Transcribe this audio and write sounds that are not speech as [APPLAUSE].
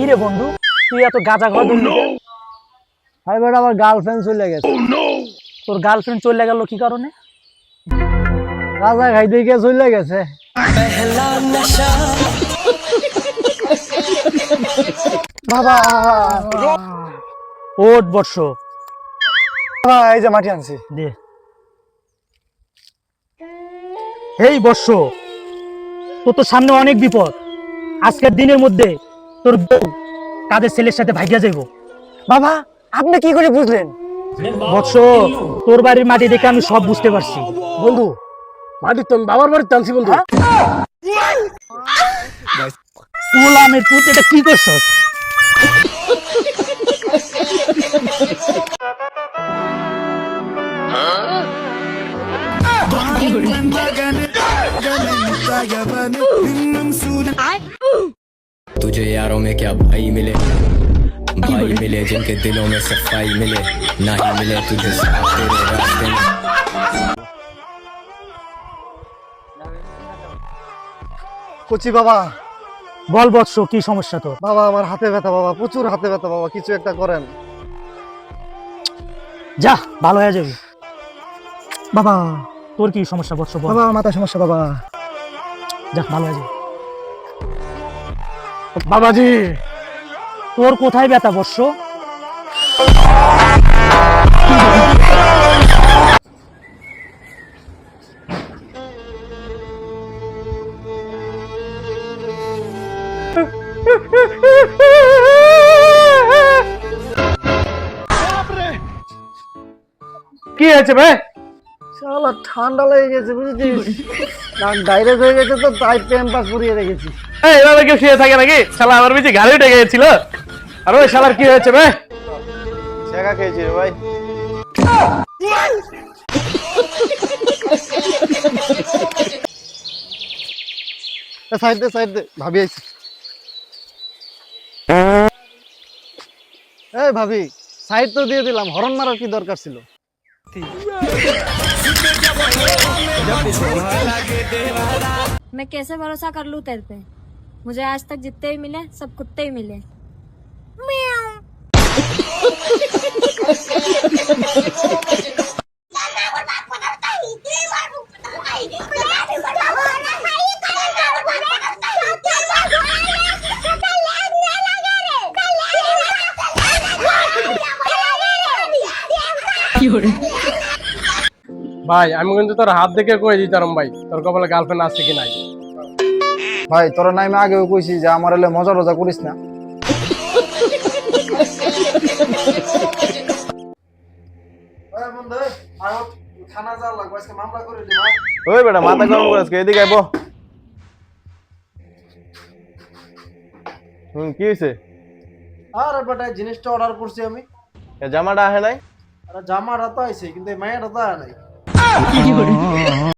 কি রে বন্ধু? তুই এত গাঁজা ঘর ভাই বেটা আমার গার্লফ্রেন্ড চলে গেছে। তোর গার্লফ্রেন্ড চলে গেল কি কারণে? রাজা খাইতে গিয়ে চলে গেছে। বাবা। ওট বর্ষ। এই যে মাটি আনছি। দে। এই বর্ষ তোর তো সামনে অনেক বিপদ। আজকের দিনের মধ্যে তোর বউ তাদের ছেলের সাথে ভাইগা যাইব? বাবা, আপনি কি করে বুঝলেন? বৎস, তোর বাড়ির মাটি দেখে আমি সব বুঝতে পারছি। বন্ধু, মাটি তো বাবার বাড়িতে আনছি বন্ধু। গোলামের পুত, এটা কি করছস? यारों में क्या भाई मिले भाई मिले जिनके दिलों में सफाई मिले ना ही मिले तुझे साथ तेरे रास्ते में কচি বাবা বল বৎস কি সমস্যা তোর বাবা আমার হাতে ব্যথা বাবা প্রচুর হাতে ব্যথা বাবা কিছু একটা করেন যা ভালো হয়ে যাবে বাবা তোর কি সমস্যা বৎস বল বাবা মাথা সমস্যা বাবা যা ভালো হয়ে যাবে বাবাজি তোর কোথায় ব্যথা বর্ষ? কি হয়েছে ভাই? শালা ঠান্ডা লেগে গেছে বুঝেছিস? ডাইরেক্ট হয়ে গেছে তো তাই প্যাম্পাস পরিয়ে রেখেছি। এই, এভাবে কেউ শুয়ে থাকে নাকি? শালা আমার বেশি গাড়ি উঠে গিয়েছিল। আর ওই শালার কি হয়েছে ভাই? শেখা খেয়েছি রে ভাই। সাইড দে সাইড দে ভাবি আইছি। এই ভাবি সাইড তো দিয়ে দিলাম হরন মারার কি দরকার ছিল? मैं कैसे भरोसा कर लूँ तेरे पे? मुझे आज तक जितने भी मिले सब कुत्ते ही मिले। [LAUGHS] ভাই আমি কিন্তু তোর হাত দেখে কয়ে দিতাম ভাই। তোর কপালে গার্লফ্রেন্ড আছে কি নাই? ভাই তোর নাই আমি আগেও কইছি যে আমার এলে মজা রজা করিস না। ওই বেটা মাথা গরম করে আজকে এদিকে আইবো হুম কি হয়েছে আরে বেটা এই জিনিসটা অর্ডার করছি আমি। জামাটা আহে নাই? আরে জামাটা তো আইছে কিন্তু এই মায়েরটা তো আয় নাই। 也有人